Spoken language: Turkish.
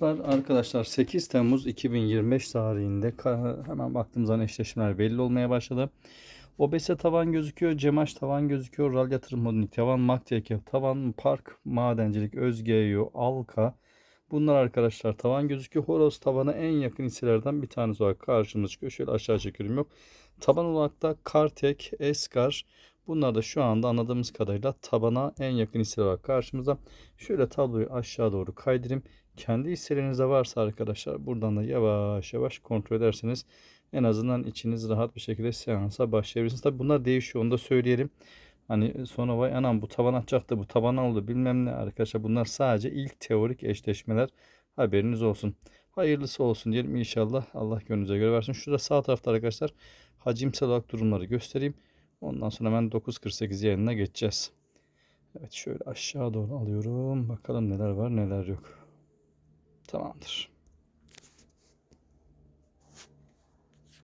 dostlar arkadaşlar 8 Temmuz 2025 tarihinde hemen baktığımız zaman eşleşmeler belli olmaya başladı. OBS tavan gözüküyor, Cemaş tavan gözüküyor, Ral Yatırım Holding tavan, Makteke tavan, Park Madencilik, Özgeyo, Alka. Bunlar arkadaşlar tavan gözüküyor. Horoz tavana en yakın hisselerden bir tanesi olarak karşımıza çıkıyor. Şöyle aşağı çekiyorum yok. Taban olarak da Kartek, Eskar. Bunlar da şu anda anladığımız kadarıyla tabana en yakın hisseler olarak karşımıza. Şöyle tabloyu aşağı doğru kaydırayım. Kendi hisselerinizde varsa arkadaşlar buradan da yavaş yavaş kontrol ederseniz en azından içiniz rahat bir şekilde seansa başlayabilirsiniz. Tabi bunlar değişiyor onu da söyleyelim. Hani sonra vay anam bu taban atacaktı bu taban oldu bilmem ne arkadaşlar bunlar sadece ilk teorik eşleşmeler haberiniz olsun. Hayırlısı olsun diyelim inşallah Allah gönlünüze göre versin. Şurada sağ tarafta arkadaşlar hacimsel olarak durumları göstereyim. Ondan sonra hemen 9.48 yayınına geçeceğiz. Evet şöyle aşağı doğru alıyorum. Bakalım neler var neler yok. Tamamdır.